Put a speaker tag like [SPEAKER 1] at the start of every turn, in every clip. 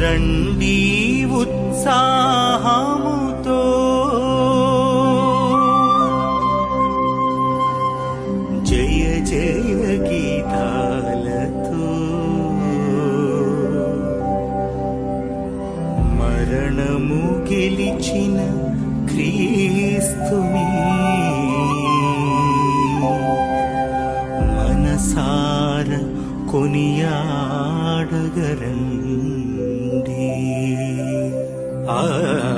[SPEAKER 1] రండి ఉత్సాహముతో. జయ జయ గీతాలతో. మరణము గెలిచిన క్రీస్తుని. మనసార కొనియాడగరండి. 啊，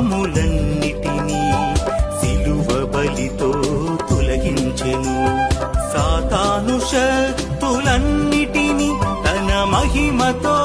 [SPEAKER 1] పాపములన్నిటినీ సిలువ బలితో తొలగించెను. సాతాను శక్తులన్నిటినీ తన మహిమతో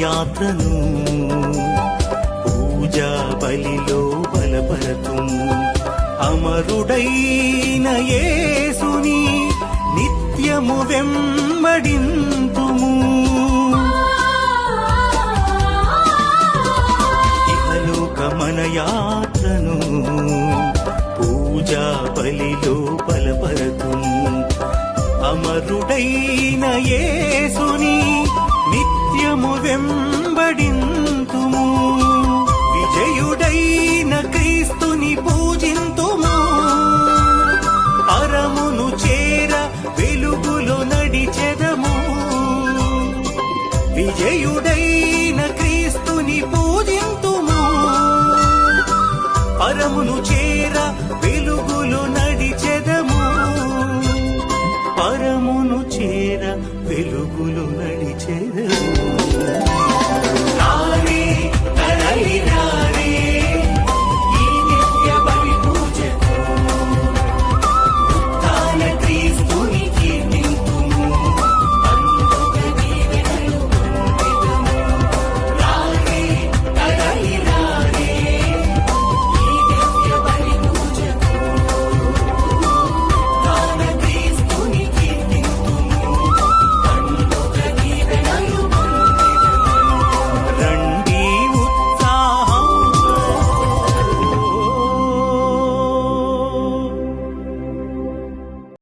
[SPEAKER 1] యాత్రను పూజా బలిలో బలపరతు అమరుడైన యేసుని నిత్యము వెంబడింతుము. ఇహలోకమన యాత్రను పూజా బలిలో బలపరతు అమరుడైన యేసుని నిత్యము వెంబడింతుము విజయుడైన క్రీస్తుని పూజింతుము. అరమును చేర వెలుగులు నడిచెదము. విజయుడైన క్రీస్తుని పూజింతుము. పరమును